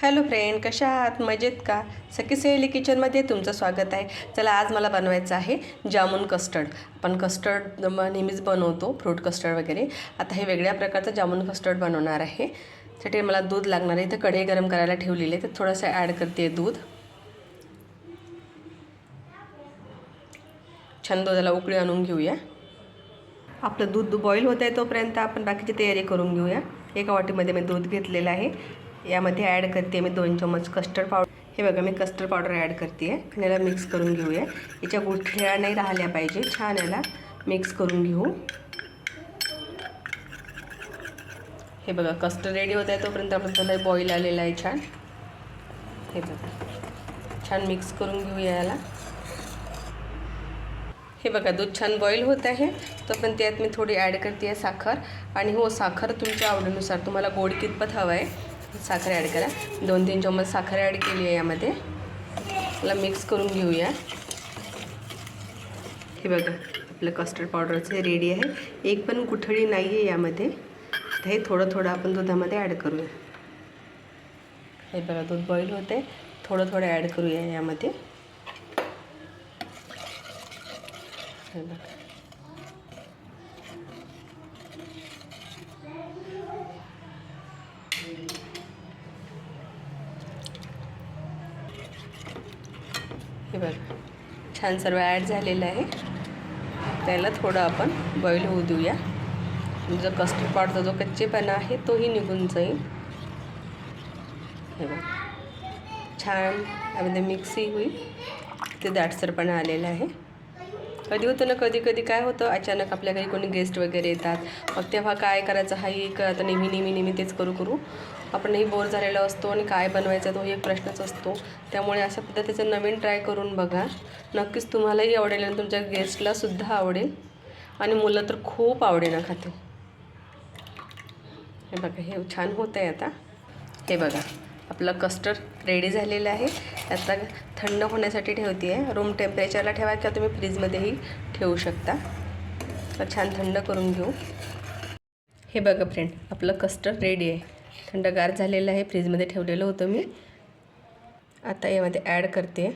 Hello friend कशा आहात? मजेत का? सखी सहेली किचनमध्ये तुमचं स्वागत आहे. चला आज मला बनवायचं आहे जामून कस्टर्ड आपण कस्टर्ड नेहमीच बनवतो फ्रूट कस्टर्ड वगैरे. आता हे वेगळ्या प्रकारचं जामून कस्टर्ड बनवणार आहे. त्यासाठी मला दूध लागणार आहे. इथं कढई गरम करायला ठेवलेली आहे. तर थोडंसं ॲड करते दूध. छान दुधाला उकळी आणून घेऊया. आपलं दूध बॉईल होत आहे तोपर्यंत आपण बाकीची तयारी करून घेऊया. एका वाटीमध्ये मी दूध घेतलेलं आहे. यामध्ये ॲड करते मी दोन चम्मच कस्टर्ड पावडर हे बघा मी कस्टर्ड पावडर ॲड करते. आहे आणि याला मिक्स करून घेऊया. याच्या गुठळ्या नाही राहिल्या पाहिजे. छान याला मिक्स करून घेऊ. हे बघा कस्टर्ड रेडी होत आहे तोपर्यंत आपण त्याला बॉईल आलेला आहे छान. हे बघा. छान मिक्स करून घेऊया याला. हे बघा दूध छान बॉईल होत आहे. तोपर्यंत त्यात मी थोडी ॲड करते आहे साखर. आणि हो साखर तुमच्या आवडीनुसार तुम्हाला गोड कितपत हवं आहे साखर ॲड करा. दोन तीन चम्मच साखर ॲड केली आहे यामध्ये. त्याला मिक्स करून घेऊया. हे बघा आपलं कस्टर्ड पावडरचं रेडी आहे. एक पण गुठळी नाही आहे यामध्ये हे थोडं थोडं आपण दुधामध्ये ॲड करूया. हे बघा दूध बॉईल होते थोडं थोडं ॲड करूया यामध्ये. हे बघा. हे बघा छान सर्व ॲड झालेलं आहे. त्याला थोडं आपण बॉईल होऊ देऊया. जो कस्टर्ड पावडरचा जो कच्चेपणा आहे तोही निघून जाईल. हे बघा छान यामध्ये मिक्सही होईल. ते दाटसरपणा आलेला आहे. कधी होतं ना कधी कधी काय होतं अचानक आपल्या घरी कोणी गेस्ट वगैरे येतात. मग तेव्हा काय करायचं हाही आता नेहमी नेहमी नेहमी तेच करू करू. आपणही बोर झालेलो असतो आणि काय बनवायचा तो एक प्रश्नच असतो. त्यामुळे अशा पद्धतीचं नवीन ट्राय करून बघा. नक्कीच तुम्हालाही आवडेल आणि तुमच्या गेस्टलासुद्धा आवडेल. आणि मुलं तर खूप आवडेना खाते. हे बघा हे छान होतं आहे आता. हे बघा आपलं कस्टर्ड रेडी झालेलं आहे. आता थंड होण्यासाठी ठेवते आहे रूम टेम्परेचरला ठेवा किंवा तुम्ही फ्रीजमध्येही ठेवू शकता. तर छान थंड करून घेऊ. हे बघा फ्रेंड आपलं कस्टर्ड रेडी आहे. थंडगार झालेलं आहे. फ्रीजमध्ये ठेवलेलं होतं मी. आता यामध्ये ॲड करते.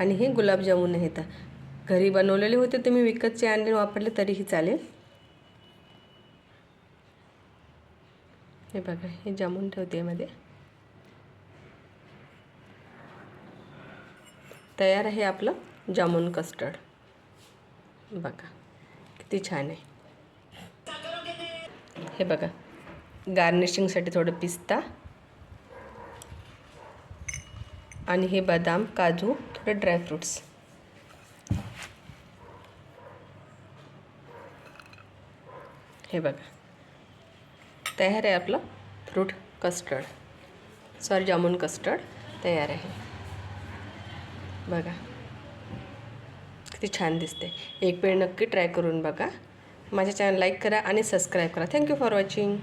आणि हे गुलाबजामुन आहेत घरी बनवलेले होते तुम्ही विकतचे आणले वापरले तरीही चालेल. हे बघा हे जामून ठेवते यामध्ये. तयार आहे आपलं जामून कस्टर्ड. बघा किती छान आहे. हे बघा गार्निशिंगसाठी थोडं पिस्ता आणि हे बदाम काजू थोडे ड्रायफ्रूट्स हे बघा तयार आहे आपलं fruit custard sorry jamun custard तयार आहे. बघा. किती छान दिसते एक वेळ नक्की ट्राय करून बघा. माझ्या चॅनल लाईक करा आणि सबस्क्राईब करा. Thank you for watching